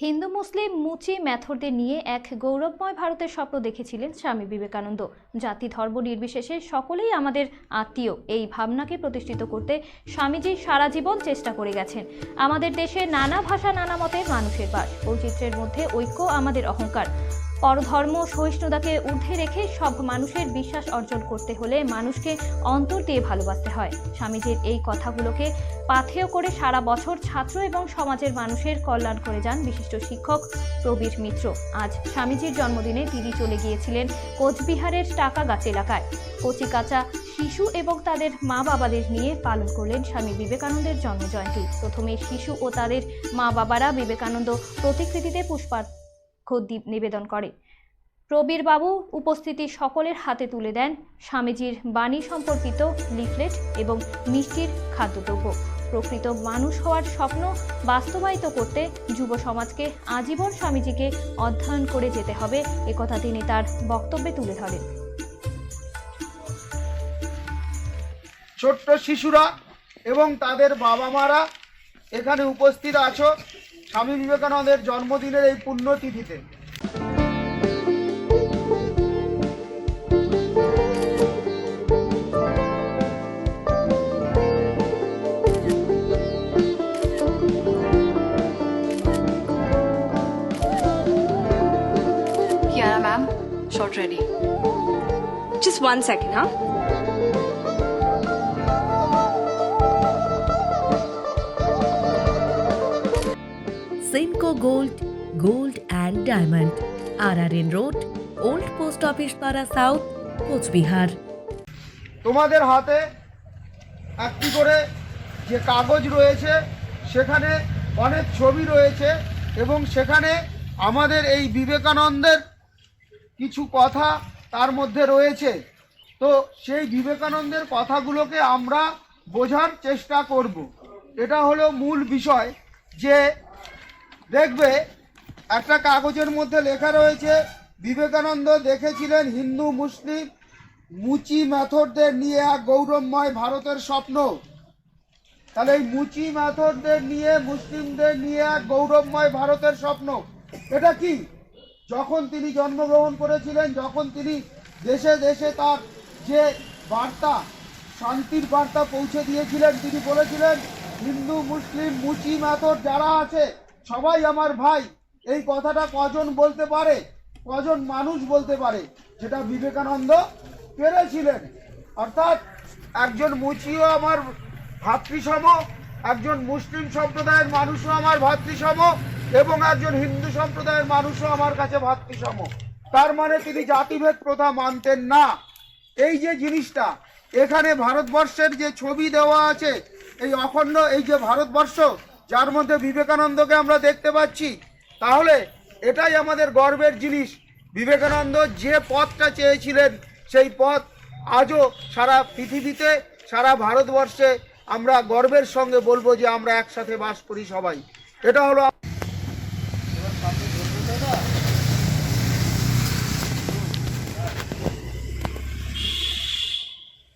হিন্দু, মুসলিম, মুচি, ম্যাথরদের নিয়ে এক গৌরবময় ভারতের স্বপ্ন দেখেছিলেন স্বামী বিবেকানন্দ। জাতি ধর্ম নির্বিশেষে সকলেই আমাদের আত্মীয়। এই ভাবনাকে প্রতিষ্ঠিত করতে স্বামীজি সারা জীবন চেষ্টা করে গেছেন। আমাদের দেশে নানা ভাষা, নানা মতের মানুষের বাস। বৈচিত্র্যের মধ্যে ঐক্য আমাদের অহংকার। পরধর্ম সহিষ্ণুতাকে ঊর্ধ্বে রেখে সব মানুষের বিশ্বাস অর্জন করতে হলে মানুষকে অন্তর দিয়ে ভালোবাসতে হয়। স্বামীজির এই কথাগুলোকে পাথেয় করে সারা বছর ছাত্র এবং সমাজের মানুষের কল্যাণ করে যান বিশিষ্ট শিক্ষক প্রবীর মিত্র। আজ স্বামীজির জন্মদিনে তিনি চলে গিয়েছিলেন কোচবিহারের টাকাগাছ এলাকায়। কচিকাচা শিশু এবং তাদের মা বাবাদের নিয়ে পালন করলেন স্বামী বিবেকানন্দের জন্মজয়ন্তী। প্রথমে শিশু ও তাদের মা বাবারা বিবেকানন্দ প্রতিকৃতিতে পুষ্পার্ঘ্য দ্বীপ নিবেদন করে। প্রবীর বাবু উপস্থিতি সকলের হাতে তুলে দেন স্বামীজির বাণী সম্পর্কিত লিফলেট এবং মিষ্টির খাদ্যদ্রব্য। প্রকৃত মানুষ হওয়ার স্বপ্ন বাস্তবায়িত করতে যুব সমাজকে আজীবন স্বামীজিকে অধ্যয়ন করে যেতে হবে একথা তিনি তার বক্তব্যে তুলে ধরেন। ছোট্ট শিশুরা এবং তাদের বাবা মারা এখানে উপস্থিত আছো। স্বামী বিবেকানন্দের জন্মদিনের এই পুণ্যতিথিতে Kiara ma'am, shot ready. Just one second, huh? Simcoe Gold, Gold and Diamond, RRN Road, Old Post Office Para South, Cooch Behar তোমাদের হাতে একটি করে যে কাগজ রয়েছে সেখানে অনেক ছবি রয়েছে এবং সেখানে আমাদের এই বিবেকানন্দের কিছু কথা তার মধ্যে রয়েছে। তো সেই বিবেকানন্দের কথাগুলোকে আমরা বোঝার চেষ্টা করব। এটা হলো মূল বিষয় যে দেখবে, একটা কাগজের মধ্যে লেখা রয়েছে, বিবেকানন্দ দেখেছিলেন হিন্দু, মুসলিম, মুচি ম্যাথরদের নিয়ে এক গৌরবময় ভারতের স্বপ্ন। তাহলে এই মুচি ম্যাথরদের নিয়ে, মুসলিমদের নিয়ে এক গৌরবময় ভারতের স্বপ্ন। এটা কি? যখন তিনি জন্মগ্রহণ করেছিলেন, যখন তিনি দেশে দেশে তার যে বার্তা, শান্তির বার্তা পৌঁছে দিয়েছিলেন, তিনি বলেছিলেন, হিন্দু, মুসলিম, মুচি ম্যাথর যারা আছে সবাই আমার ভাই। এই কথাটা কজন বলতে পারে? কজন মানুষ বলতে পারে? যেটা বিবেকানন্দ পেরেছিলেন। অর্থাৎ একজন মুচিও আমার ভাতৃসম, একজন মুসলিম সম্প্রদায়ের মানুষও আমার ভাতৃসম, এবং একজন হিন্দু সম্প্রদায়ের মানুষও আমার কাছে ভাতৃসম। তার মানে তিনি জাতিভেদ প্রথা মানতেন না। এই যে জিনিসটা, এখানে ভারতবর্ষের যে ছবি দেওয়া আছে, এই অখণ্ড, এই যে ভারতবর্ষ যার মধ্যে বিবেকানন্দকে আমরা দেখতে পাচ্ছি, তাহলে এটাই আমাদের গর্বের জিনিস। বিবেকানন্দ যে পথটা চেয়েছিলেন, সেই পথ আজও সারা পৃথিবীতে, সারা ভারতবর্ষে আমরা গর্বের সঙ্গে বলব যে আমরা একসাথে বাস করি সবাই। এটা হলো